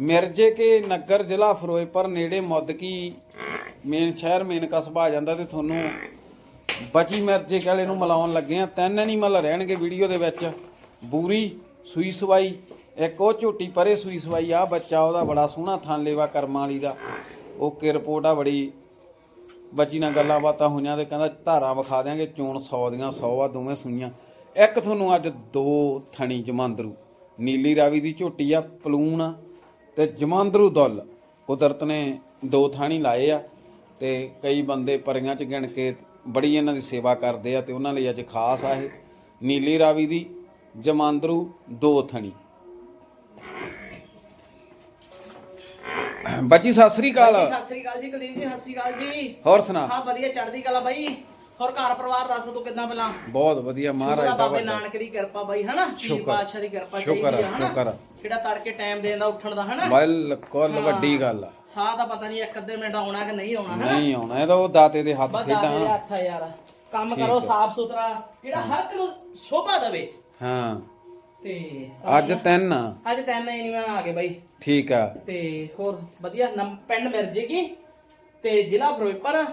ਮਿਰਜੇ ਕੇ ਨਗਰ ਜ਼ਿਲ੍ਹਾ ਫਿਰੋਜ਼ਪੁਰ ਨੇੜੇ ਮੁੱਦਕੀ ਮੇਨ ਸ਼ਹਿਰ, ਮੇਨ ਕਸਬਾ ਆ ਜਾਂਦਾ ਤੇ ਤੁਹਾਨੂੰ ਬਚੀ ਮਿਰਜੇ ਵਾਲੇ ਨੂੰ ਮਿਲਾਉਣ ਲੱਗੇ ਆ। ਤਿੰਨ ਐਨੀਮਲ ਰਹਿਣਗੇ ਵੀਡੀਓ ਦੇ ਵਿੱਚ। ਬੂਰੀ, ਸੂਈ ਸਵਾਈ, ਇੱਕ ਉਹ ਝੋਟੀ ਪਰੇ ਸੂਈ ਸਵਾਈ ਆ ਬੱਚਾ ਉਹਦਾ ਬੜਾ ਸੋਹਣਾ ਥਾਂ ਲੇਵਾ ਕਰਮਾਂ ਵਾਲੀ ਦਾ। ਓਕੇ ਰਿਪੋਰਟ ਆ ਬੜੀ। ਬੱਚੀ ਨਾਲ ਗੱਲਾਂ ਬਾਤਾਂ ਹੋਈਆਂ ਤੇ ਕਹਿੰਦਾ ਧਾਰਾਂ ਵਿਖਾ ਦਿਆਂਗੇ, ਚੋਣ 100 ਦੀਆਂ 100 ਆ ਦੋਵੇਂ ਸੂਈਆਂ। ਇੱਕ ਤੁਹਾਨੂੰ ਅੱਜ ਦੋ ਥਣੀ ਜਮਾਂਦਰੂ। ਨੀਲੀ ਰਾਵੀ ਦੀ ਝੋਟੀ ਆ ਪਲੂਣ ਆ ਤੇ ਜਮਾਂਦਰੂ ਦੁੱਲ ਕੁਦਰਤ ਨੇ ਦੋ ਥਾਣੀ ਲਾਏ ਆ ਤੇ ਕਈ ਬੰਦੇ ਪਰੀਆਂ ਚ ਗਿਣ ਕੇ ਬੜੀ ਇਹਨਾਂ ਦੀ ਸੇਵਾ ਕਰਦੇ ਆ ਤੇ ਉਹਨਾਂ ਲਈ ਅੱਜ ਖਾਸ ਆ ਇਹ। ਨੀਲੀ ਰਾਵੀ ਦੀ ਜਮਾਂਦਰੂ ਦੋ ਥਣੀ। ਬੱਚੀ ਸਤਿ ਸ੍ਰੀ ਅਕਾਲ। ਸਤਿ ਸ੍ਰੀ ਅਕਾਲ ਜੀ ਕੁਲਦੀਪ ਜੀ ਸਤਿ ਸ੍ਰੀ ਅਕਾਲ ਜੀ। ਹੋਰ ਸੁਣਾ। ਹਾਂ ਵਧੀਆ ਚੜ੍ਹਦੀ ਕਲਾ ਬਾਈ। ਹੋਰ ਘਰ ਪਰਿਵਾਰ ਦੱਸ ਤੂੰ ਕਿੱਦਾਂ ਪਹਿਲਾਂ? ਬਹੁਤ ਵਧੀਆ ਮਹਾਰਾਜ ਦਾ ਬਾਬੇ ਨਾਨਕ ਦੀ ਕਿਰਪਾ ਬਾਈ ਹਨਾ? ਸ਼ੁਕਰ। ਬਾਦਸ਼ਾਹ ਦੀ ਕਿਰਪਾ ਸ਼ੁਕਰ? ਸ਼ੁਕਰ। ਜਿਹੜਾ ਤੜਕੇ ਟਾਈਮ ਦੇਣ ਦਾ ਉੱਠਣ ਦਾ ਹਨਾ? ਬਿਲਕੁਲ। ਵੱਡੀ ਗੱਲ ਆ। ਸਾਹ ਦਾ ਪਤਾ ਨਹੀਂ ਇੱਕ ਅੱਧੇ ਮਿੰਟ ਆਉਣਾ ਕਿ ਨਹੀਂ ਆਉਣਾ ਹਨਾ? ਨਹੀਂ ਆਉਣਾ ਇਹ ਤਾਂ ਉਹ ਦਾਤੇ ਦੇ ਹੱਥ ਖੇਡਾਂ। ਹੱਥ ਆ ਯਾਰ। ਕੰਮ ਕਰੋ। ਸਾਫ਼ ਸੁਥਰਾ ਜਿਹੜਾ ਹਰ ਇੱਕ ਨੂੰ ਸ਼ੋਭਾ ਦੇਵੇ। ਹਾਂ। ਤੇ ਅੱਜ ਤਿੰਨ ਅੱਜ ਤਿੰਨ ਐਨੀਮਲ ਆ ਗਏ ਬਾਈ। ਠੀਕ ਆ। ਤੇ ਹੋਰ ਵਧੀਆ ਨੰਮ- ਪਿੰਡ ਮਿਰਜੇ ਕੀ? ਤੇ ਜ਼ਿਲ੍ਹਾ ਫਿਰੋਜ਼ਪੁਰ।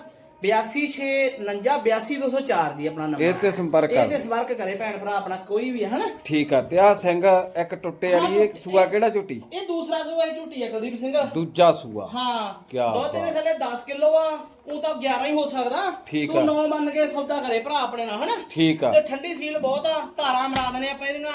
8269982204 ਜੀ ਆਪਣਾ ਨੰਬਰ। ਇਹ ਤੇ ਸੰਪਰਕ ਇਹ ਕਰ ਤੇ ਸੰਪਰਕ ਕਰੇ ਭੈਣ ਭਰਾ ਆਪਣਾ ਕੋਈ ਵੀ ਹਨਾ? ਠੀਕ ਆ ਤੇ ਆ ਸਿੰਘ ਇੱਕ ਟੁੱਟੇ ਵਾਲੀ ਇਹ ਸੂਆ ਕਿਹੜਾ ਝੁੱਟੀ? ਇਹ ਦੂਸਰਾ ਜੋ ਹੈ ਝੂਟੀ ਹੈ ਕੁਲਦੀਪ ਸਿੰਘ। ਦੂਜਾ ਸੂਆ। ਹਾਂ ਕਿਆ ਦੋ ਤਿੰਨ ਬਾਤ। ਥੱਲੇ 10 ਕਿਲੋ ਆ ਉਹ ਤਾਂ 11 ਹੀ ਹੋ ਸਕਦਾ। ਠੀਕ ਤੂੰ ਆ। 9 ਮੰਨ ਕੇ ਸੌਦਾ ਕਰੇ ਭਰਾ ਆਪਣੇ ਨਾਲ ਹਨਾ? ਠੀਕ ਆ। ਤੇ ਠੰਡੀ ਸੀਲ ਬਹੁਤ ਆ ਧਾਰਾਂ ਮਰਾ ਦਨੇ ਆਪਾਂ ਇਹਦੀਆਂ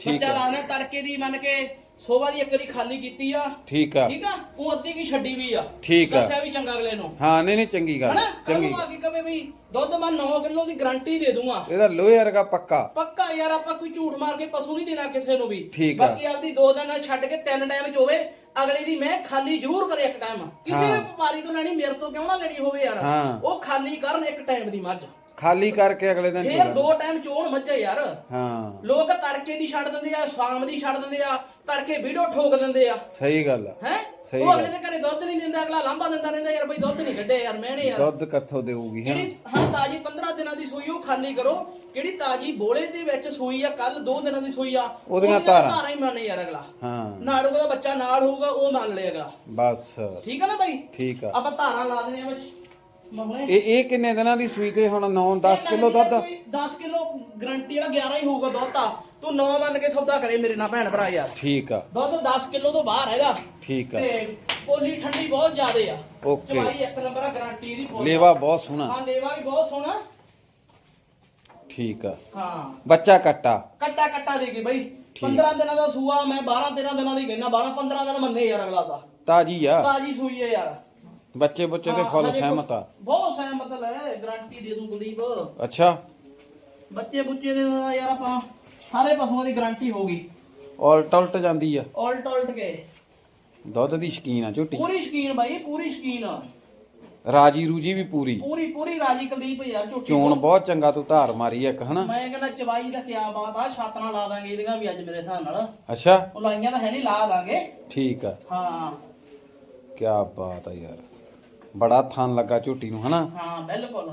ਠੀਕ ਬੱਚਾ ਆ। ਲਾਣੇ ਤੜਕੇ ਦੀ ਮੰਨ ਕੇ ਸੋਭਾ ਦੀ ਇੱਕ ਵਾਰੀ ਖਾਲੀ ਕੀਤੀ ਆ। ਠੀਕ ਆ। ਠੀਕ ਆ? ਉਹ ਅੱਧੀ ਕੀ ਛੱਡੀ ਵੀ ਆ। ਠੀਕ ਆ। ਦੱਸਿਆ ਵੀ ਚੰਗਾ ਅਗਲੇ ਨੂੰ। ਹਾਂ ਨਹੀਂ ਨਹੀਂ ਚੰਗੀ ਗੱਲ ਹਨਾ? ਕੱਲ ਚੰਗੀ। ਨੂੰ ਕਵੇ ਵੀ ਦੁੱਧ ਮੈਂ 9 ਕਿਲੋ ਦੀ ਗਾਰੰਟੀ ਦੇ ਦੂੰਗਾ। ਇਹਦਾ ਲੋਹੇ ਵਰਗਾ ਪੱਕਾ। ਪੱਕਾ ਯਾਰ ਆਪਾਂ ਕੋਈ ਝੂਠ ਮਾਰ ਕੇ ਪਸ਼ੂ ਨਹੀਂ ਦੇਣਾ ਕਿਸੇ ਨੂੰ ਵੀ। ਠੀਕ ਆ। ਬਾਕੀ ਆਪਦੀ ਦੋ ਦਿਨ ਨਾਲ ਛੱਡ ਕੇ ਤਿੰਨ ਟਾਈਮ ਚ ਹੋਵੇ ਅਗਲੇ ਦੀ ਮੈਂ ਖਾਲੀ ਜ਼ਰੂਰ ਕਰੇ ਇੱਕ ਟਾਈਮ ਕਿਸੇ। ਵੀ ਵਪਾਰੀ ਤੋਂ ਲੈਣੀ ਮੇਰੇ ਤੋਂ ਕਿਉਂ ਨਾ ਲੈਣੀ ਹੋਵੇ ਯਾਰ। ਉਹ ਖਾਲੀ ਕਰਨ ਇੱਕ ਟਾਈਮ ਦੀ ਮੱਝ। ਖਾਲੀ ਕਰਕੇ ਅਗਲੇ ਦਿਨ ਫੇਰ। ਦੋ ਟਾਈਮ ਚੋਣ ਮੱਝੇ ਯਾਰ। ਹਾਂ। ਲੋਕ ਤੜਕੇ ਦੀ ਛੱਡ ਦਿੰਦੇ ਆ ਸ਼ਾਮ ਦੀ ਛੱਡ ਦਿੰਦੇ ਆ ਤੜਕੇ ਵੀਡੀਓ ਠੋਕ ਦਿੰਦੇ ਆ। ਸਹੀ ਗੱਲ ਆ। ਹੈ? ਸਹੀ ਉਹ ਅਗਲੇ ਗੱਲ। ਦੇ ਘਰੇ ਦੁੱਧ ਨਹੀਂ ਦਿੰਦਾ ਅਗਲਾ ਲਾਂਭਾ ਦਿੰਦਾ ਰਹਿੰਦਾ ਯਾਰ ਬਈ ਦੁੱਧ ਨਹੀਂ ਕੱਢੇ ਯਾਰ ਮੈਂ ਯਾਰ ਦੁੱਧ ਕਿੱਥੋਂ ਦੇਊਗੀ ਹੈ? ਜਿਹੜੀ ਹਾਂ ਤਾਜੀ 15 ਦਿਨਾਂ ਦੀ ਸੂਈ ਉਹ ਖਾਲੀ ਕਰੋ। ਜਿਹੜੀ ਤਾਜੀ ਬੋਲੇ ਦੇ ਵਿੱਚ ਸੂਈ ਆ ਕੱਲ 2 ਦਿਨਾਂ ਦੀ ਸੂਈ ਆ ਉਹਦੀਆਂ ਧਾਰਾਂ। ਧਾਰਾਂ ਹੀ ਮੰਨੇ ਯਾਰ ਅਗਲਾ। ਹਾਂ। ਨਾੜੂ ਦਾ ਬੱਚਾ ਨਾਲ ਹੋਊਗਾ ਉਹ ਮੰਨ ਲਏ ਅਗਲਾ। ਬਸ। ਠੀਕ ਆ ਨਾ ਬਾਈ? ਠੀਕ ਆ। ਆਪਾਂ ਧਾਰਾਂ ਲਾ ਦਿੰਦੇ ਆ ਵਿੱਚ ਮਮਲੇ ਇਹ ਇਹ ਕਿੰਨੇ ਦਿਨਾਂ ਦੀ ਸੂਈ ਤੇ ਹੁਣ 9 10 ਕਿਲੋ ਦੁੱਧ? 10 ਕਿਲੋ ਗਰੰਟੀ ਵਾਲਾ 11 ਹੀ ਹੋਊਗਾ ਦੁੱਧ ਤਾਂ। ਤੂੰ 9 ਮੰਨ ਕੇ ਸੌਦਾ ਕਰੇ ਮੇਰੇ ਨਾਲ ਭੈਣ ਭਰਾ ਯਾਰ। ਠੀਕ ਆ। ਦੁੱਧ 10 ਕਿਲੋ ਤੋਂ ਬਾਹਰ ਹੈਗਾ। ਠੀਕ ਆ। ਤੇ ਪੋਲੀ ਠੰਡੀ ਬਹੁਤ ਜ਼ਿਆਦੇ ਆ। ਓਕੇ। ਚਵਾਈ ਇੱਕ ਨੰਬਰ ਆ ਗਰੰਟੀ ਦੀ ਪੋਲੀ ਲੇਵਾ ਬਹੁਤ ਸੋਹਣਾ। ਹਾਂ ਲੇਵਾ ਵੀ ਬਹੁਤ ਸੋਹਣਾ। ਠੀਕ ਆ। ਹਾਂ। ਬੱਚਾ ਕੱਟਾ। ਕੱਟਾ ਕੱਟਾ ਦੇ ਗਈ ਬਈ। ਠੀਕ। 15 ਦਿਨਾਂ ਦਾ ਸੂਆ ਮੈਂ 12 13 ਦਿਨਾਂ ਦੀ ਕਹਿਣਾ 12 15 ਦਿਨ ਮੰਨੇ ਯਾਰ ਅਗਲਾ ਦਾ ਤਾਜੀ ਆ। ਤਾਜੀ ਸੂਈ ਹੈ ਯਾਰ। ਬੱਚੇ ਬੱਚੇ ਤੇ ਹਾਂ, ਫੁੱਲ ਹਜੇ ਸਹਿਮਤ ਆ। ਬਹੁਤ ਸਹਿਮਤ ਲੈ ਗਾਰੰਟੀ ਦੇ ਦੂੰ ਕੁਲਦੀਪ। ਅੱਛਾ। ਬੱਚੇ ਬੁੱਚੇ ਦੇ ਤਾਂ ਯਾਰ ਆਪਾਂ ਸਾਰੇ ਪਸ਼ੂਆਂ ਦੀ ਗਾਰੰਟੀ ਹੋਗੀ ਉਲਟ ਉਲਟ ਜਾਂਦੀ ਆ। ਉਲਟ ਉਲਟ ਕੇ। ਦੁੱਧ ਦੀ ਸ਼ਕੀਨ ਆ ਝੋਟੀ। ਪੂਰੀ ਸ਼ਕੀਨ ਬਾਈ ਪੂਰੀ ਸ਼ਕੀਨ ਰਾਜੀ ਰੂਜੀ ਵੀ ਪੂਰੀ। ਪੂਰੀ ਪੂਰੀ ਰਾਜੀ ਕੁਲਦੀਪ ਯਾਰ ਝੋਟੀ ਚੋਣ। ਬਹੁਤ ਚੰਗਾ ਤੂੰ ਧਾਰ ਮਾਰੀ ਇੱਕ ਹਨਾ? ਮੈਂ ਕਹਿੰਦਾ ਚਵਾਈ ਦਾ ਕਿਆ ਬਾਤ ਆ ਛੱਤ ਨਾਲ ਲਾ ਦਾਂਗੇ ਇਹਦੀਆਂ ਵੀ ਅੱਜ ਮੇਰੇ ਹਿਸਾਬ ਨਾਲ। ਅੱਛਾ। ਉਹ ਲਾਈਆਂ ਤਾਂ ਹੈ ਨਹੀਂ ਲਾ ਦਾਂਗੇ। ਠੀਕ ਆ। ਹਾਂ। ਕੀ ਬਾਤ ਆ ਯਾਰ। ਬੜਾ ਥਣ ਲੱਗਾ ਝੋਟੀ ਨੂੰ ਹਨਾ? ਹਾਂ ਬਿਲਕੁਲ।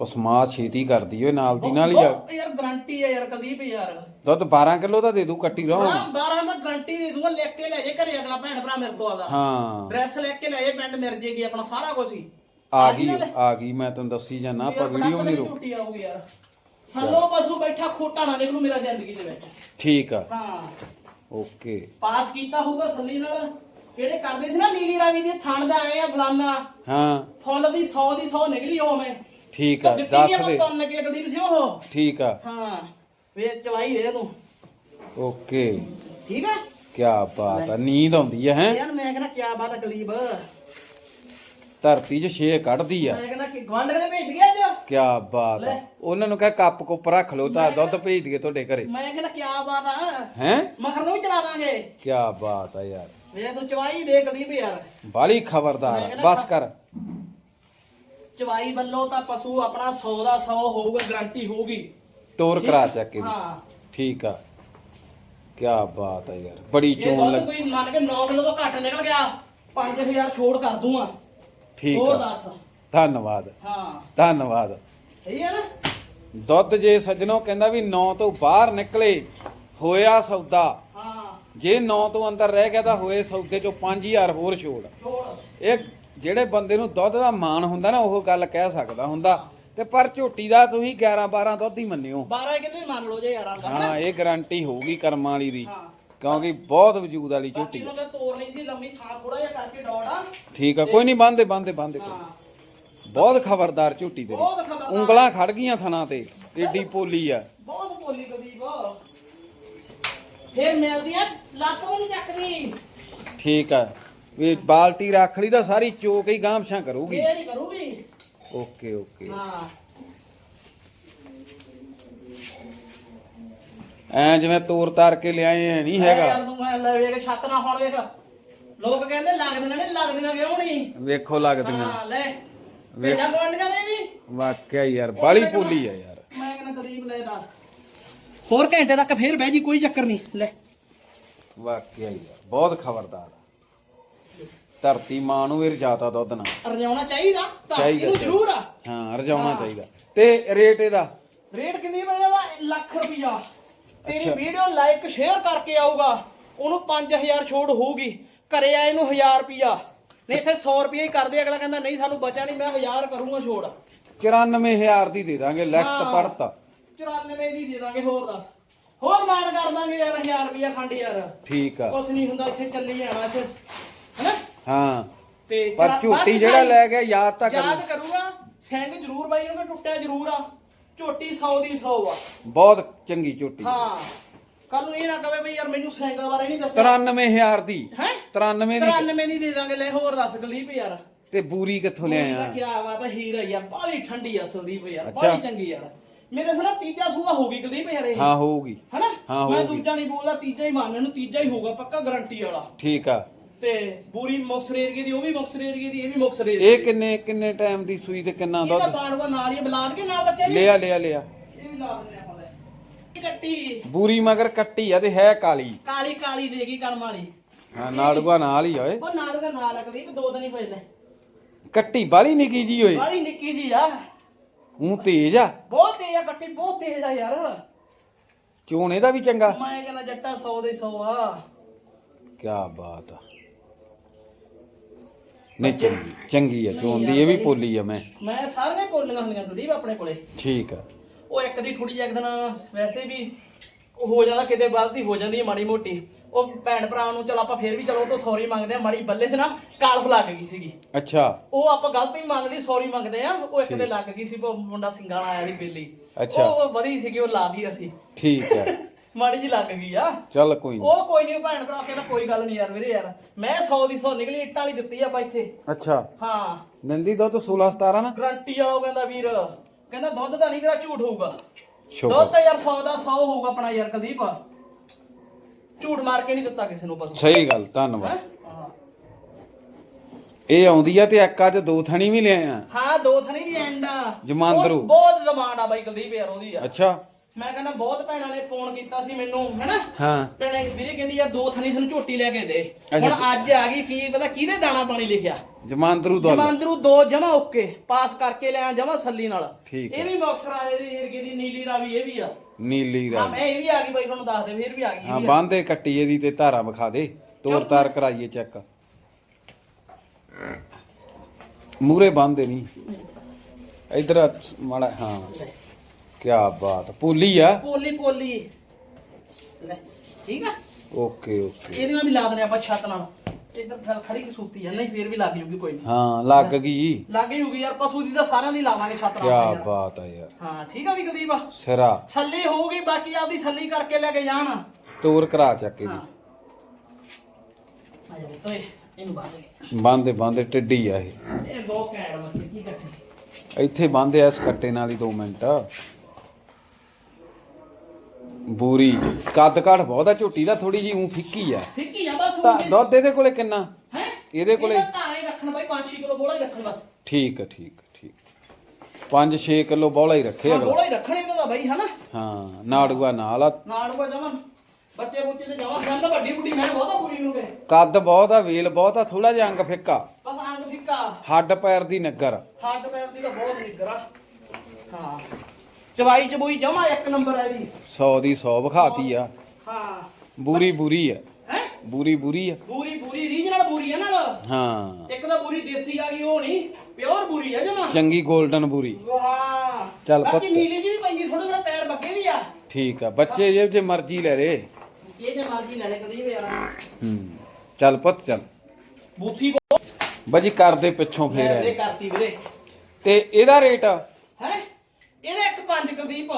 ਪਸਮਾ ਛੇਤੀ ਕਰਦੀ ਓਏ ਨਾਲ ਦੀ ਨਾਲ ਹੀ ਆ। ਯਾਰ ਗਾਰੰਟੀ ਹੈ ਯਾਰ ਕੁਲਦੀਪ ਯਾਰ। ਦੁੱਧ 12 ਕਿਲੋ ਦਾ ਦੇ ਦੂ ਕੱਟੀ ਰਹਾ ਹਾਂ 12 ਦਾ ਗਾਰੰਟੀ ਦੇ ਦੂੰਗਾ ਲਿਖ ਕੇ ਲੈ ਜੇ ਘਰੇ ਅਗਲਾ ਭੈਣ ਭਰਾ ਮੇਰੇ ਤੋਂ ਆਦਾ ਹਾਂ। ਡਰੈਸ ਲੈ ਕੇ ਲੈ ਜੇ ਪਿੰਡ ਮਿਰ ਜੇਗੀ ਆਪਣਾ ਸਾਰਾ ਕੁਝ ਹੀ। ਆ ਗਈ? ਆ ਗਈ ਮੈਂ ਤੈਨੂੰ ਦੱਸੀ ਜਾਣਾ ਪਰ ਯਾਰ ਵੀਡੀਓ ਨਹੀਂ ਰੁਕ ਝੂਟੀ ਆਊਗੀ ਯਾਰ। ਥੱਲੋਂ ਪਸ਼ੂ ਬੈਠਾ ਖੋਟਾ ਨਾ ਨਿਕਲੂ ਮੇਰਾ ਜ਼ਿੰਦਗੀ ਦੇ ਵਿੱਚ। ਠੀਕ ਆ। ਹਾਂ। ਓਕੇ। ਪਾਸ ਕੀਤਾ ਹੋਊਗਾ ਸੱਲੀ ਨਾਲ। ਕਿਹੜੇ ਕਰਦੇ ਸੀ ਨਾ ਨੀਲੀ ਰਾਵੀ ਦੇ ਥਣ ਦਾ ਆਏ ਆ ਫਲਾਨਾ ਹਾਂ। ਫੁੱਲ ਦੀ 100 ਦੀ 100 ਨਿਕਲੀ ਮੈਂ ਠੀਕ ਆ ਦੱਸ ਦੇ। ਤੁੰਨ ਕੇ ਕੁਲਦੀਪ ਸਿੰਘ ਉਹ? ਠੀਕ ਆ। ਹਾਂ। ਵੇ ਚਵਾਈ ਵੇ ਤੂੰ। ਓਕੇ। ਠੀਕ ਆ? ਕੀ ਬਾਤ ਆ ਨੀਂਦ ਆਉਂਦੀ ਹੈ ਹੈ? ਯਾਰ ਮੈਂ ਕਹਿੰਦਾ ਕਿਆ ਬਾਤ ਆ ਕਲੀਬ ਧਰਤੀ 'ਚ ਛੇ ਕੱਢਦੀ ਆ। ਮੈਂ ਕਹਿੰਦਾ ਕਿ ਗਵਾਂਢ ਨੇ ਭੇਜ ਗਿਆ ਅੱਜ। ਕੀ ਬਾਤ ਆ। ਉਹਨਾਂ ਨੂੰ ਕਹ ਕੱਪ ਕੁੱਪ ਰੱਖ ਲਓ ਤਾਂ ਦੁੱਧ ਭੇਜ ਦਈਏ ਤੁਹਾਡੇ ਘਰੇ। ਮੈਂ ਕਹਿੰਦਾ ਕੀ ਬਾਤ ਆ। ਹੈ? ਮਖਰ ਨੂੰ ਵੀ ਚਲਾਵਾਂਗੇ। ਕੀ ਬਾਤ ਆ ਯਾਰ। ਵੇ ਤੂੰ ਚਵਾਈ ਦੇ ਕਲੀਪ ਯਾਰ। ਬਾਲੀ ਖਬਰਦਾਰ। ਬਸ ਕਰ। ਚਵਾਈ ਵੱਲੋਂ ਤਾਂ ਪਸ਼ੂ ਆਪਣਾ 100 ਦਾ 100 ਹੋਊਗਾ ਗਾਰੰਟੀ ਹੋਊਗੀ। ਤੋਰ ਕਰਾ ਚੱਕ ਕੇ ਹਾਂ। ਠੀਕ ਆ। ਕੀ ਬਾਤ ਆ ਯਾਰ। ਬੜੀ ਜੇ ਚੋਣ ਦੁੱਧ ਲੱਗ ਕੋਈ ਮੰਨ ਕੇ 9 ਕਿਲੋ ਤੋਂ ਘੱਟ ਨਿਕਲ ਗਿਆ 5000 ਛੋੜ ਕਰ ਦੂੰਗਾ। ਠੀਕ ਹੋਰ ਆ। ਦੱਸ। ਧੰਨਵਾਦ। ਹਾਂ। ਧੰਨਵਾਦ। ਸਹੀ ਹੈ ਨਾ? ਦੁੱਧ ਜੇ ਸੱਜਣੋ ਕਹਿੰਦਾ ਵੀ 9 ਤੋਂ ਬਾਹਰ ਨਿਕਲੇ ਹੋਇਆ ਸੌਦਾ। ਹਾਂ। ਜੇ 9 ਤੋਂ ਅੰਦਰ ਰਹਿ ਗਿਆ ਤਾਂ ਹੋਏ ਸੌਦੇ ਚੋਂ 5000 ਹੋਰ ਛੋੜ। ਛੋੜ। ਇਹ ਜਿਹੜੇ ਬੰਦੇ ਨੂੰ ਦੁੱਧ ਦਾ ਮਾਣ ਹੁੰਦਾ ਨਾ ਉਹ ਗੱਲ ਕਹਿ ਸਕਦਾ ਹੁੰਦਾ। ਤੇ ਪਰ ਝੋਟੀ ਦਾ ਤੁਸੀਂ 11 12 ਦੁੱਧ ਹੀ ਮੰਨਿਓ। 12 ਕਿਲੋ ਹੀ ਮੰਨ ਲਓ ਜੇ ਯਾਰਾਂ ਦਾ। ਹਾਂ ਇਹ ਗਾਰੰਟੀ ਹੋਊਗੀ ਕਰਮਾਂ ਵਾਲੀ ਦੀ। ਹਾਂ। ਕਿਉਂਕਿ ਬਹੁਤ ਵਜੂਦ ਵਾਲੀ ਝੋਟੀ ਆ। ਉਹਨਾਂ ਦਾ ਤੋਰ ਨਹੀਂ ਸੀ ਲੰਮੀ ਥਾਂ ਥੋੜਾ ਜਿਹਾ ਕਰਕੇ ਡੌਟ ਆ। ਠੀਕ ਆ ਕੋਈ ਨਹੀਂ ਬੰਦੇ ਬੰਦੇ ਬੰਦੇ ਹਾਂ। ਬਹੁਤ ਖਬਰਦਾਰ ਝੋਟੀ ਤੇਰੀ। ਬਹੁਤ ਖਬਰਦਾਰ। ਉਂਗਲਾਂ ਖੜ ਗਈਆਂ ਥਣਾ ਤੇ ਏਡੀ ਪੋਲੀ ਆ। ਬਹੁਤ ਬੋਲੀ ਗਦੀਬ ਫੇਰ ਮਿਲਦੀ ਆ ਲੱਤ ਵੀ ਨਹੀਂ ਚੱਕਦੀ। ਠੀਕ ਆ ਵੀ ਬਾਲਟੀ ਰੱਖ ਲਈ ਤਾਂ ਸਾਰੀ ਚੋਕ ਹੀ ਗਾਮਸ਼ਾਂ ਕਰੂਗੀ। ਫੇਰ ਹੀ ਕਰੂਗੀ। Okay okay. ਹਾਂ। ਐ ਜਿਵੇਂ ਤੋਰ ਤਾਰ ਕੇ ਲਿਆਏ ਐ ਨਹੀਂ ਹੈਗਾ। ਤੂੰ ਮੈਂ ਲੈ ਵੇਖ ਛੱਤ ਨਾ ਹੁਣ ਵੇਖ। ਲੋਕ ਕਹਿੰਦੇ ਲੱਗਦੀਆਂ ਨੇ ਲੱਗਦੀਆਂ ਕਿਉਂ ਨਹੀਂ? ਵੇਖੋ ਲੱਗਦੀਆਂ। ਹਾਂ ਲੈ। ਵੇਖ। ਵੇਖਾ ਗੋਂਡੀਆਂ ਦੇ ਵੀ। ਵਾਕਿਆ ਹੀ ਯਾਰ ਬਾਲੀ ਪੋਲੀ ਆ ਯਾਰ। ਮੈਂ ਕਹਿੰਦਾ ਕਰੀਬ ਲੈ ਦੱਸ। ਹੋਰ ਘੰਟੇ ਤੱਕ ਫੇਰ ਬਹਿ ਜੀ ਕੋਈ ਚੱਕਰ ਨਹੀਂ। ਲੈ। ਵਾਕਿਆ ਹੀ ਯਾਰ ਬਹੁਤ ਖਬਰਦਾਰ। ਆ। ਧਰਤੀ ਮਾਂ ਨੂੰ ਵੀ ਰਜਾਤਾ ਦੁੱਧ ਨਾ ਰਜਾਉਣਾ ਚਾਹੀਦਾ ਤਾਂ ਚਾਹੀਦਾ, ਇਹਨੂੰ ਜ਼ਰੂਰ ਆ। ਹਾਂ ਰਜਾਉਣਾ। ਚਾਹੀਦਾ। ਤੇ ਰੇਟ ਇਹਦਾ? ਰੇਟ ਕਿੰਨੀ ਵਜੇ ਦਾ ਲੱਖ ਰੁਪਿਆ ਤੇਰੀ। ਵੀਡੀਓ ਲਾਈਕ ਸ਼ੇਅਰ ਕਰਕੇ ਆਊਗਾ। ਉਹਨੂੰ 5000 ਛੋੜ ਹੋਊਗੀ। ਘਰੇ ਆਏ ਨੂੰ 1000 ਰੁਪਿਆ ਨਹੀਂ ਇੱਥੇ 100 ਰੁਪਿਆ ਹੀ ਕਰਦੇ ਅਗਲਾ ਕਹਿੰਦਾ ਨਹੀਂ ਸਾਨੂੰ ਬਚਿਆ ਨਹੀਂ ਮੈਂ 1000 ਕਰੂੰਗਾ ਛੋੜ 94000 ਦੀ ਦੇ ਦਾਂਗੇ ਲੈਫਟ ਹਾਂ। ਪੜਤਾ 94 ਦੀ ਦੇ ਦਾਂਗੇ ਹੋਰ ਦੱਸ। ਹੋਰ ਮਾਨ ਕਰ ਦਾਂਗੇ ਯਾਰ 1000 ਰੁਪਿਆ ਖੰਡ ਯਾਰ। ਠੀਕ ਆ। ਕੁਛ ਨਹੀਂ ਹੁੰਦਾ ਇੱਥੇ ਚੱਲੀ ਜਾਣਾ ਹੈਨਾ? ਹਾਂ। ਤੇ ਪਰ ਝੋਟੀ ਬਾਕੀ ਜਿਹੜਾ ਲੈ ਗਿਆ ਯਾਦ ਤਾਂ ਯਾਦ ਕਰ ਕਰੂਗਾ ਸਿੰਘ ਜ਼ਰੂਰ ਬਾਈ ਨੂੰ ਕਿ ਟੁੱਟਿਆ ਜ਼ਰੂਰ ਆ। ਝੋਟੀ 100 ਦੀ 100 ਆ। ਬਹੁਤ ਚੰਗੀ ਝੋਟੀ। ਹਾਂ। ਕੱਲ ਨੂੰ ਇਹ ਨਾ ਕਵੇ ਬਈ ਯਾਰ ਮੈਨੂੰ ਸਾਈਕਲ ਬਾਰੇ ਨਹੀਂ ਦੱਸਿਆ। 93000 ਦੀ। ਹੈ? 93 ਦੀ। 93 ਦੀ ਦੇ ਦਾਂਗੇ। ਲੈ ਹੋਰ ਦੱਸ ਗਲੀਪ ਯਾਰ। ਤੇ ਬੂਰੀ ਕਿੱਥੋਂ ਲਿਆਇਆ? ਕੀ ਬਾਤ ਹੈ ਹੀਰ ਆ। ਬਾਲੀ ਠੰਡੀ ਆ ਸੰਦੀਪ ਯਾਰ। ਬਾਲੀ ਚੰਗੀ ਯਾਰ। ਮੇਰੇ ਸਾਲਾ ਤੀਜਾ ਸੂਆ ਹੋ ਗਈ ਗਲੀਪ ਯਾਰ ਇਹ। ਹਾਂ ਹੋਊਗੀ ਹਨਾ? ਮੈਂ। ਦੂਜਾ ਨਹੀਂ ਬੋਲਦਾ ਤੀਜਾ ਹੀ ਮੰਨ ਇਹਨੂੰ ਤੀਜਾ ਹੀ ਹੋਊਗਾ ਪੱਕਾ ਗਾਰੰਟੀ ਵਾਲਾ। ਠੀਕ ਆ। ਤੇ ਬੂਰੀ ਮੁਕਸਰ ਏਰੀਏ ਦੀ ਉਹ ਵੀ ਮੁਕਸਰ ਏਰੀਏ ਦੀ ਇਹ ਵੀ ਮੁਕਸਰ ਏਰੀਏ ਇਹ ਕਿੰਨੇ ਕਿੰਨੇ ਟਾਈਮ ਦੀ ਸੂਈ ਤੇ ਕਿੰਨਾ ਇਹਦਾ ਦੁੱਧ? ਬਾਣਵਾ ਨਾਲ ਹੀ ਆ, ਬੁਲਾ ਕੇ ਨਾਲ ਬੱਚੇ ਵੀ। ਲਿਆ ਲਿਆ ਲਿਆ। ਇਹ ਵੀ ਲਾ ਦਿੰਦੇ ਆਪਾਂ ਲੈ। ਇਹ ਕੱਟੀ। ਬੂਰੀ ਮਗਰ ਕੱਟੀ ਆ ਤੇ ਹੈ ਕਾਲੀ। ਕਾਲੀ ਕਾਲੀ ਦੇਗੀ ਕਰਮ ਵਾਲੀ। ਹਾਂ ਨਾੜੂਆ ਨਾਲ ਹੀ ਆ ਓਏ। ਉਹ ਨਾਲ ਦਾ ਨਾਲ ਅਗਲੀ ਦੋ ਦਿਨ ਹੀ ਪਏ ਲੈ ਕੱਟੀ ਬਾਲੀ ਨਿੱਕੀ ਜੀ ਓਏ। ਬਾਲੀ ਨਿੱਕੀ ਜੀ ਆ। ਉਹ ਤੇਜ ਆ। ਬਹੁਤ ਤੇਜ਼ ਆ ਕੱਟੀ ਬਹੁਤ ਤੇਜ਼ ਆ ਯਾਰ। ਚੋਣ ਇਹਦਾ ਵੀ ਚੰਗਾ। ਮੈਂ ਕਹਿੰਦਾ ਜੱਟਾ 100 ਦੇ 100 ਆ। ਕੀ ਬਾਤ ਆ। ਨਹੀਂ ਚੰਗੀ ਚੰਗੀ ਆ ਚੋਣ ਦੀ ਇਹ ਵੀ ਪੋਲੀ ਆ ਮੈਂ। ਮੈਂ ਸਾਰੀਆਂ ਕੋਲੀਆਂ ਹੁੰਦੀਆਂ ਕੁਲਦੀਪ ਆਪਣੇ ਕੋਲੇ। ਠੀਕ ਆ। ਉਹ ਇੱਕ ਦੀ ਥੋੜੀ ਜਿਹੀ ਇੱਕ ਦਿਨ ਵੈਸੇ ਵੀ ਹੋ ਜਾਂਦਾ ਕਿਤੇ ਗਲਤੀ ਹੋ ਜਾਂਦੀ ਹੈ ਮਾੜੀ ਮੋਟੀ। ਉਹ ਭੈਣ ਭਰਾ ਨੂੰ ਚਲ ਆਪਾਂ ਫੇਰ ਵੀ ਚਲੋ ਉਹ ਤੋਂ ਸੌਰੀ ਮੰਗਦੇ ਆ ਮਾੜੀ ਬੱਲੇ ਤੇ ਨਾ ਕਾਲਫ ਲੱਗ ਗਈ ਸੀਗੀ। ਅੱਛਾ। ਉਹ ਆਪਾਂ ਗਲਤੀ ਮੰਗ ਲਈ ਸੌਰੀ ਮੰਗਦੇ ਆ ਉਹ ਇੱਕ। ਦੇ ਲੱਗ ਗਈ ਸੀ ਉਹ ਮੁੰਡਾ ਸਿੰਘਾਂ ਨਾਲ ਆਇਆ ਸੀ ਬੇਲੀ। ਅੱਛਾ। ਉਹ ਵਧੀ ਸੀਗੀ ਉਹ ਲਾ ਦੀ ਅਸੀਂ। ਠੀਕ ਆ। ਮਾੜੀ ਜੀ ਲੱਗ ਗਈ ਆ। ਚੱਲ ਕੋਈ ਨਹੀਂ ਉਹ ਕੋਈ ਨਹੀਂ ਭੈਣ ਭਰਾ ਕਹਿੰਦਾ ਕੋਈ ਗੱਲ ਨਹੀਂ ਯਾਰ ਵੀਰੇ ਯਾਰ। ਮੈਂ 100 ਦੀ 100 ਨਿਕਲੀ ਇੱਟਾਂ ਵਾਲੀ ਦਿੱਤੀ ਆਪਾਂ ਇੱਥੇ। ਅੱਛਾ। ਹਾਂ। ਨੰਦੀ ਦੁੱਧ 16 17 ਨਾ? ਗਰੰਟੀ ਵਾਲਾ ਉਹ ਕਹਿੰਦਾ ਵੀਰ। ਕਹਿੰਦਾ ਦੁੱਧ ਤਾਂ ਨਹੀਂ ਤੇਰਾ ਝੂਠ ਹੋਊਗਾ। ਦੁੱਧ ਤਾਂ ਯਾਰ 100 ਦਾ 100 ਹੋਊਗਾ ਆਪਣਾ ਯਾਰ ਕੁਲਦੀਪ। ਝੂਠ ਮਾਰ ਕੇ ਨਹੀਂ ਦਿੱਤਾ ਕਿਸੇ ਨੂੰ ਪਸ਼ੂ। ਸਹੀ ਗੱਲ ਧੰਨਵਾਦ। ਇਹ ਆਉਂਦੀ ਆ ਤੇ ਇੱਕ ਅੱਜ ਦੋ ਥਣੀ ਵੀ ਲਿਆਇਆ ਹਾਂ ਦੋ ਥਣੀ ਵੀ ਐਂਡ ਆ। ਜਮਾਂਦਰੂ। ਬਹੁਤ- ਬਹੁਤ ਡਿਮਾਂਡ ਆ ਬਾਈ ਕੁਲਦੀਪ ਯਾਰ ਉਹਦੀ ਯਾਰ ਅੱਛਾ। ਮੈਂ ਕਹਿੰਦਾ ਬਹੁਤ ਭੈਣਾਂ ਨੇ ਫੋਨ ਕੀਤਾ ਸੀ ਮੈਨੂੰ ਹੈਨਾ? ਹਾਂ। ਭੈਣੇ ਵੀਰੇ ਕਹਿੰਦੀ ਯਾਰ ਦੋ ਥਣੀ ਤੁਹਾਨੂੰ ਝੋਟੀ ਲੈ ਕੇ ਦੇ। ਹੁਣ ਅੱਜ ਆ ਗਈ ਕੀ ਪਤਾ ਕਿਹਦੇ ਦਾਣਾ ਪਾਣੀ ਲਿਖਿਆ? ਜਮਾਂਦਰੂ ਦੁੱਧ ਜਮਾਂਦਰੂ ਦੋ ਜਮਾ ਓਕੇ। ਪਾਸ ਕਰਕੇ ਲਿਆ ਜਮਾ ਸੱਲੀ ਨਾਲ। ਹੈ। ਇਹ ਵੀ ਮੁਕਤਸਰ ਆਏ ਦੀ ਏਰੀਏ ਦੀ ਨੀਲੀ ਰਾਵੀ ਇਹ ਵੀ ਆ। ਨੀਲੀ ਹਾਂ ਰਾਜ ਮੈਂ ਇਹ ਵੀ ਆ ਗਈ ਬਾਈ ਤੁਹਾਨੂੰ ਦੱਸ ਦੇ ਫਿਰ ਵੀ ਆ ਗਈ ਹਾਂ। ਬਾਂਦੇ ਕੱਟੀ ਇਹਦੀ ਤੇ ਧਾਰਾ ਵਿਖਾ ਦੇ। ਤੋਰ ਤਾਰ ਕਰਾਈਏ ਚੈੱਕ। ਮੂਰੇ ਬੰਦੇ ਨਹੀਂ ਇਧਰ ਮਾੜਾ ਹਾਂ। ਕੀ ਬਾਤ ਪੋਲੀ ਆ? ਪੋਲੀ ਪੋਲੀ। ਲੈ ਠੀਕ ਆ? Okay okay. ਇਹਦੇ ਨਾਲ ਵੀ ਲਾ ਦਨੇ ਆਪਾਂ ਛੱਤ ਨਾਲ। ਇਧਰ ਥਲ ਖੜੀ ਕਸੂਤੀ ਆ ਨਹੀਂ ਫੇਰ ਵੀ ਲੱਗ ਜੂਗੀ ਕੋਈ ਨਹੀਂ। ਹਾਂ ਲੱਗ ਗਈ ਲੱਗ ਜੂਗੀ ਯਾਰ ਪਸ਼ੂ ਦੀ ਤਾਂ ਸਾਰਿਆਂ ਦੀ ਲਾਵਾਂਗੇ ਛੱਤ ਕੀ ਨਾਲ। ਯਾਰ। ਬਾਤ ਆ ਯਾਰ। ਹਾਂ ਠੀਕ ਆ ਵੀ ਕੁਲਦੀਪ? ਸਿਰਾ। ਛੱਲੀ ਹੋਊਗੀ ਬਾਕੀ ਆਪਦੀ ਛੱਲੀ ਕਰਕੇ ਲੈ ਕੇ ਜਾਣ। ਤੋਰ ਕਰਾ ਚੱਕ ਇਹਦੀ ਆ ਜਾ ਤੋਏ ਇਹਨੂੰ ਬਾਹਰ ਬੰਦੇ ਬੰਦੇ ਟਿੱਡੀ ਆ ਇਹ। ਇਹ ਬਹੁਤ ਘੈਂਟ ਬੱਚੇ ਕੀ ਕਰਦੇ ਇੱਥੇ ਬੰਦੇ ਇਸ ਕੱਟੇ ਨਾਲ ਹੀ 2 ਮਿੰਟ। ਬੂਰੀ। ਕੱਦ ਕਾਠ ਬਹੁਤ ਆ ਝੋਟੀ ਦਾ ਥੋੜੀ ਜੀ ਉਂ ਫਿੱਕੀ ਆ। ਫਿੱਕੀ ਆ ਬਸ ਤਾਂ ਦੁੱਧ ਇਹਦੇ ਕੋਲੇ ਕਿੰਨਾ? ਹੈ? ਇਹਦੇ ਕੋਲੇ ਧਾਰਾ ਹੀ ਰੱਖਣ ਬਾਈ 5-6 ਕਿਲੋ ਬੋਲਾ ਹੀ ਰੱਖਣ ਬਸ। ਠੀਕ ਆ ਠੀਕ ਆ, ਠੀਕ 5-6 ਕਿਲੋ ਬੌਲਾ ਹੀ ਰੱਖੇ ਹਾਂ ਅਗਲਾ। ਬੋਲਾ ਹੀ ਰੱਖਣ ਇਹਦਾ ਤਾਂ ਬਾਈ ਹਨਾ? ਹਾਂ ਨਾੜੂਆ ਨਾਲ ਆ। ਨਾਲ ਕੋ ਜਮਨ ਬੱਚੇ ਬੁੱਚੇ ਤੇ ਜਮਾ ਗੰਦ ਵੱਡੀ ਬੁੱਢੀ ਮੈਂ ਬਹੁਤਾ ਪੂਰੀ ਨੂੰ ਕੇ ਕੱਦ ਬਹੁਤ ਆ ਵੇਲ ਬਹੁਤ ਆ ਥੋੜਾ ਜਿਹਾ ਅੰਗ ਫਿੱਕਾ। ਬਸ ਅੰਗ ਫਿੱਕਾ। ਹੱਡ ਪੈਰ ਦੀ ਨਗਰ। ਹੱਡ ਪੈਰ ਦੀ ਤਾਂ ਬਹੁਤ ਨਿਗਰਾ ਹਾਂ। ਚਵਾਈ ਚਬੂਈ ਜਮਾ ਇੱਕ ਨੰਬਰ ਹੈ ਇਹਦੀ। 100 ਦੀ 100 ਵਿਖਾਤੀ ਆ। ਹਾਂ। ਬੂਰੀ ਬੂਰੀ ਆ। ਹੈ? ਬੂਰੀ ਬੂਰੀ ਆ। ਬੂਰੀ ਬੂਰੀ ਰੀਜਨਲ ਬੂਰੀ ਹੈ ਨਾਲ। ਹਾਂ। ਇੱਕ ਤਾਂ ਬੂਰੀ ਦੇਸੀ ਆ ਗਈ ਉਹ ਨਹੀਂ। ਪਿਓਰ ਬੂਰੀ ਹੈ ਜਮਾ। ਚੰਗੀ 골ਡਨ ਬੂਰੀ। ਵਾਹ। ਚੱਲ ਬਾਕੀ ਪੁੱਤ। ਨੀਲੀ ਜੀ ਵੀ ਪੈਂਦੀ ਥੋੜਾ ਥੋੜਾ ਪੈਰ ਬੱਗੇ ਵੀ ਆ। ਠੀਕ ਆ। ਬੱਚੇ ਜੇ ਜੇ ਮਰਜ਼ੀ ਲੈ ਰੇ। ਇਹ ਜੇ ਮਰਜ਼ੀ ਲੈ ਲੈ ਕਦੀ ਵੀ ਯਾਰ ਹੂੰ। ਚੱਲ ਪੁੱਤ ਚੱਲ। ਬੂਥੀ ਬਾਜੀ ਕਰਦੇ ਪਿੱਛੋਂ ਵੀਰੇ ਫੇਰ ਕਰਤੀ ਵੀਰੇ। ਤੇ ਇਹਦਾ ਰੇਟ ਹੈ ਇਹਦਾ ਇੱਕ ਪੰਜ ਕੁਲਦੀਪ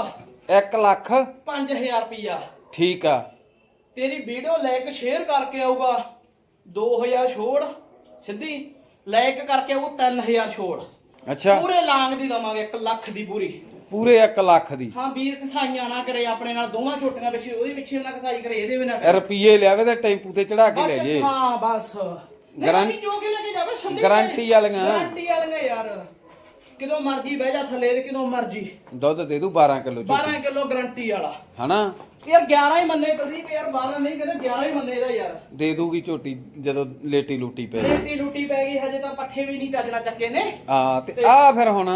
1 ਲੱਖ 5000 ਰੁਪਿਆ ਠੀਕ ਆ। ਤੇਰੀ ਵੀਡੀਓ ਲਾਈਕ ਸ਼ੇਅਰ ਕਰਕੇ ਆਊਗਾ। 2000 ਛੋੜ। ਸਿੱਧੀ ਲਾਈਕ ਕਰਕੇ ਆਊ 3000 ਛੋੜ। ਅੱਛਾ। ਪੂਰੇ ਲਾਂਗ ਦੀ ਦਵਾਂਗੇ 1 ਲੱਖ ਦੀ ਪੂਰੀ। ਪੂਰੇ 1 ਲੱਖ ਦੀ। ਹਾਂ ਵੀਰ ਕਸਾਈਆਂ ਨਾ ਕਰੇ ਆਪਣੇ ਨਾਲ ਦੋਵਾਂ ਛੋਟੀਆਂ ਪਿੱਛੇ ਉਹਦੇ ਪਿੱਛੇ ਨਾ ਕਸਾਈ ਕਰੇ ਇਹਦੇ ਵੀ ਨਾ ਕਰੇ। ਰੁਪਈਏ ਲਿਆਵੇ ਤੇ ਟੈਂਪੂ ਤੇ ਚੜਾ ਕੇ ਲੈ ਜੇ। ਹਾਂ ਬਸ। ਗਰੰ- ਗਾਰੰਟੀ ਜੋ ਕੇ ਲੈ ਕੇ ਜਾਵੇ ਸੰਦੀ ਗਾਰੰਟੀ ਵਾਲੀਆਂ। ਗਾਰੰਟੀ ਵਾਲੀਆਂ ਯਾਰ। ਕਿਦੋਂ ਮਰਜ਼ੀ ਬਹਿ ਜਾ ਥੱਲੇ ਤੇ ਕਿਦੋਂ ਮਰਜ਼ੀ। ਦੁੱਧ ਦੇ ਦੂ 12 ਕਿਲੋ 12 ਕਿਲੋ ਗਾਰੰਟੀ ਵਾਲਾ। ਹਨਾ? ਯਾਰ 11 ਹੀ ਮੰਨੇ ਕੁਲਦੀਪ ਯਾਰ 12 ਨਹੀਂ ਕਹਿੰਦੇ 11 ਹੀ ਮੰਨੇ ਇਹਦਾ ਯਾਰ। ਦੇ ਦੂਗੀ ਝੋਟੀ ਜਦੋਂ ਲੇਟੀ ਲੂਟੀ ਪੈ। ਰੇਟੀ ਲੂਟੀ ਪੈ ਗਈ ਹਜੇ ਤਾਂ ਪੱਠੇ ਵੀ ਨਹੀਂ ਚੱਜਣਾ ਚੱਕੇ ਨੇ। ਆ ਤੇ ਆ ਫਿਰ ਹੁਣ।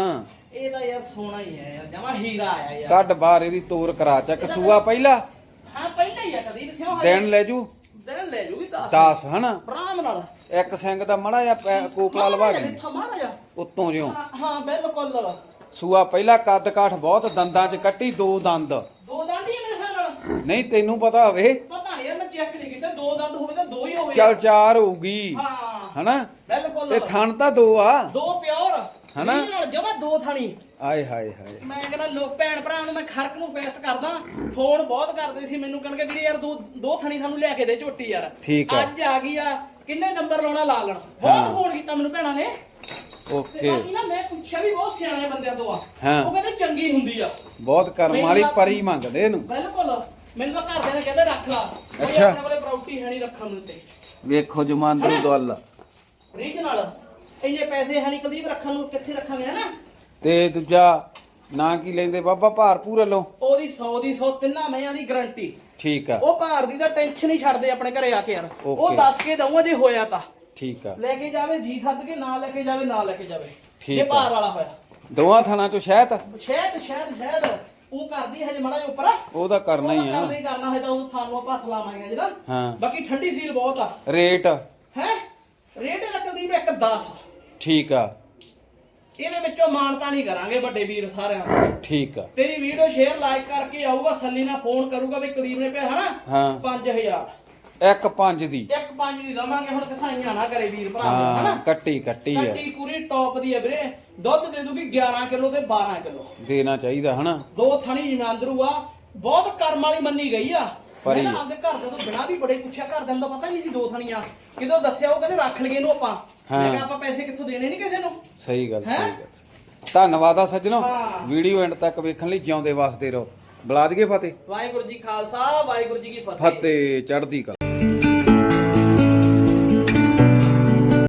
ਇਹ ਤਾਂ ਯਾਰ ਸੋਨਾ ਹੀ ਹੈ ਯਾਰ ਜਮਾ ਹੀਰਾ ਆਇਆ ਯਾਰ। ਕੱਢ ਬਾਹਰ ਇਹਦੀ ਤੋਰ ਕਰਾ ਚੱਕ ਸੂਆ ਪਹਿਲਾ। ਹਾਂ ਪਹਿਲਾਂ ਹੀ ਆ ਕਦੀਪ ਸਿਓ ਦਿਨ ਲੈ ਜੂ। ਦਿਨ ਲੈ ਜੂਗੀ 10 10 ਹਨਾ? ਆਰਾਮ ਨਾਲ। ਇੱਕ ਸਿੰਘ ਦਾ ਮੜਾ ਜਾਂ ਕੋਪਲਾ ਲਵਾ ਗਈ ਮਾੜਾ ਜਿਹਾ। ਉੱਤੋਂ ਜਿਉਂ। ਹਾਂ, ਹਾਂ ਬਿਲਕੁਲ। ਸੂਆ ਪਹਿਲਾ ਕੱਦ ਕਾਠ ਬਹੁਤ ਦੰਦਾਂ 'ਚ ਕੱਟੀ ਦੋ ਦੰਦ। ਦੋ ਦੰਦ ਹੀ ਆ ਮੇਰੇ ਹਿਸਾਬ ਨਾਲ। ਨਹੀਂ ਤੈਨੂੰ ਪਤਾ ਹੋਵੇ। ਪਤਾ ਨਹੀਂ ਯਾਰ ਮੈਂ ਚੈੱਕ ਨਹੀਂ ਕੀਤਾ। ਦੋ ਦੰਦ ਹੋਵੇ ਤਾਂ ਦੋ ਹੀ ਹੋਵੇ। ਚੱਲ ਚਾਰ ਹੋਊਗੀ। ਹਾਂ। ਹਨਾ? ਬਿਲਕੁਲ। ਤੇ ਥਣ ਤਾਂ ਦੋ ਆ। ਦੋ ਪਿਓਰ। ਹਨਾ? ਨਾਲ ਜਮਾ ਦੋ ਥਾਣੀ। ਆਏ ਹਾਏ ਹਾਏ। ਮੈਂ ਕਹਿੰਦਾ ਲੋਕ ਭੈਣ ਭਰਾ ਨੂੰ ਮੈਂ ਖਰਕ ਨੂੰ ਪੇਸਟ ਕਰਦਾ। ਫੋਨ ਬਹੁਤ ਕਰਦੇ ਸੀ ਮੈਨੂੰ ਕਹਿਣਗੇ ਵੀਰੇ ਯਾਰ ਦੋ ਦੋ ਥਾਣੀ ਸਾਨੂੰ ਲਿਆ ਕੇ ਦੇ ਝੋਟੀ ਯਾਰ। ਠੀਕ ਆ। ਅੱਜ ਆ ਗਈ ਆ। ਕਿੰਨੇ ਨੰਬਰ ਲਾਉਣਾ? ਲਾ ਲੈਣ। ਬਹੁਤ ਫੋਨ ਕੀਤਾ ਮੈਨੂੰ ਭੈਣਾਂ ਨੇ। ਓਕੇ ਬਾਕੀ ਨਾ ਮੈਂ ਪੁੱਛਿਆ ਵੀ ਬਹੁਤ ਸਿਆਣੇ ਬੰਦਿਆਂ ਤੋਂ ਆ। ਹਾਂ। ਉਹ ਕਹਿੰਦੇ ਚੰਗੀ ਹੁੰਦੀ ਆ। ਬਹੁਤ ਕਰਮ ਵਾਲੀ ਪਰੀ ਮੰਗਦੇ ਇਹਨੂੰ। ਬਿਲਕੁਲ। ਮੈਨੂੰ ਤਾਂ ਘਰਦਿਆਂ ਨੇ ਕਹਿੰਦੇ ਰੱਖ ਲਾ। ਕੋਈ ਅੱਛਾ। ਆਪਣੇ ਕੋਲੇ ਪ੍ਰਾਪਰਟੀ ਹੈ ਨਹੀਂ ਰੱਖਣ ਨੂੰ ਤੇ। ਵੇਖੋ ਜਮਾਂਦਰੂ ਦੁੱਲ ਰੀਜਨਲ ਇੰਨੇ ਪੈਸੇ ਹੈ ਨਹੀਂ ਕਦੀਬ ਰੱਖਣ ਨੂੰ ਕਿੱਥੇ ਰੱਖਾਂਗੇ ਹਨਾ? ਤੇ ਦੂਜਾ ਨਾ ਕੀ ਲੈਂਦੇ? ਬਾਬਾ ਭਾਰਪੂਰ ਲੋ ਉਹਦੀ 100 ਦੀ 100 ਤਿੰਨਾਂ ਮਈਆਂ ਦੀ ਗਾਰੰਟੀ ਠੀਕ ਆ। ਉਹ ਭਾਰ ਦੀ ਤਾਂ ਟੈਨਸ਼ਨ ਹੀ ਛੱਡਦੇ ਆਪਣੇ ਘਰੇ ਆ ਕੇ ਯਾਰ। ਉਹ Okay. ਦੱਸ ਕੇ ਦਊਂਗਾ ਜੇ ਹੋਇਆ ਤਾਂ। ਠੀਕ ਆ। ਲੈ ਕੇ ਜਾਵੇ ਜੀ ਸੱਦ ਕੇ ਨਾ ਲੈ ਕੇ ਜਾਵੇ ਨਾ ਲੈ ਕੇ ਜਾਵੇ। ਠੀਕ ਜੇ ਆ। ਭਾਰ ਵਾਲਾ ਹੋਇਆ। ਦੋਵਾਂ ਥਾਣਾ ਚੋਂ ਸ਼ਹਿਤ ਸ਼ਾਇਦ ਸ਼ਾਇਦ ਸ਼ਾਇਦ ਉਹ ਕਰਦੀ ਹਜੇ ਮੜਾ ਜਿਹਾ ਉੱਪਰ। ਉਹਦਾ ਕਰਨਾ ਹੀ ਆ। ਕਰਨਾ ਹੀ ਕਰਨਾ ਹੋਇਆ ਤਾਂ ਉਹ ਤੁਹਾਨੂੰ ਆਪਾਂ ਹੱਥ ਲਾਵਾਂਗੇ ਜਿਹੜਾ ਹਾਂ। ਬਾਕੀ ਠੰਡੀ ਸੀਲ ਬਹੁਤ ਆ। ਰੇਟ? ਹੈ? ਰੇਟ ਇਹਦਾ ਕਦੀਬ ਇੱਕ 10 ਠੀਕ ਆ। ਇਹਦੇ ਵਿੱਚੋਂ ਮਾਨਤਾ ਨਹੀਂ ਕਰਾਂਗੇ ਵੱਡੇ ਵੀਰ ਸਾਰਿਆਂ ਦਾ ਠੀਕ ਆ। ਤੇਰੀ ਵੀਡੀਓ ਸ਼ੇਅਰ ਲਾਈਕ ਕਰਕੇ ਆਊਗਾ ਸੱਲੀ ਨਾਲ ਫੋਨ ਕਰੂਗਾ ਵੀ ਕਲੀਬ ਨੇ ਪਿਆ ਹਨਾ ਹਾਂ। 5000 ਇੱਕ ਪੰਜ ਦੀ। ਇੱਕ ਪੰਜ ਦੀ ਦਵਾਂਗੇ ਹੁਣ ਕਸਾਈਆਂ ਨਾ ਕਰੇ ਵੀਰ ਭਰਾ। ਹਾਂ ਹਨਾ? ਕੱਟੀ ਕੱਟੀ ਆ। ਕੱਟੀ ਪੂਰੀ ਟੌਪ ਦੀ ਹੈ ਵੀਰੇ। ਦੁੱਧ ਦੇ ਦੂਗੀ 11 ਕਿਲੋ ਤੇ 12 ਕਿਲੋ। ਦੇਣਾ ਚਾਹੀਦਾ ਹਨਾ? ਦੋ ਥਣੀ ਜਮਾਂਦਰੂ ਆ। ਬਹੁਤ ਕਰਮ ਵਾਲੀ ਮੰਨੀ ਗਈ ਆ। ਪਰ ਇਹ- ਨਾ ਆਪਦੇ ਘਰ ਦੇ ਤੋਂ ਬਿਨਾ ਵੀ ਬੜੇ ਪੁੱਛਿਆ ਘਰ ਦੇ ਤੋਂ ਪਤਾ ਨਹੀਂ ਸੀ ਦੋ ਥਣੀਆਂ। ਕਿਦੋਂ ਦੱਸਿਆ ਉਹ ਕਹਿੰਦੇ ਰੱਖ ਲਈਏ ਇਹਨੂੰ ਆਪਾਂ। ਮੈਂ ਕਿਹਾ ਆਪਾਂ ਪੈਸੇ ਕਿੱਥੋਂ ਦੇਣੇ ਨਹੀਂ ਕਿਸੇ ਨੂੰ? ਸਹੀ ਗੱਲ? ਸਹੀ ਗੱਲ। ਧੰਨਵਾਦ ਆ ਸੱਜਣੋ। ਵੀਡੀਓ ਐਂਡ ਤੱਕ ਵੇਖਣ ਲਈ ਜਿਉਂਦੇ ਵਾਸਤੇ ਰਹੋ। ਬੁਲਾ ਦਈਏ ਫਤਿਹ। ਵਾਹਿਗੁਰੂ ਜੀ ਖਾਲਸਾ ਵਾਹਿਗੁਰੂ ਜੀ ਕੀ ਫਤਿਹ। ਫਤਿਹ ਚੜ੍ਹਦੀ ਕਲਾ।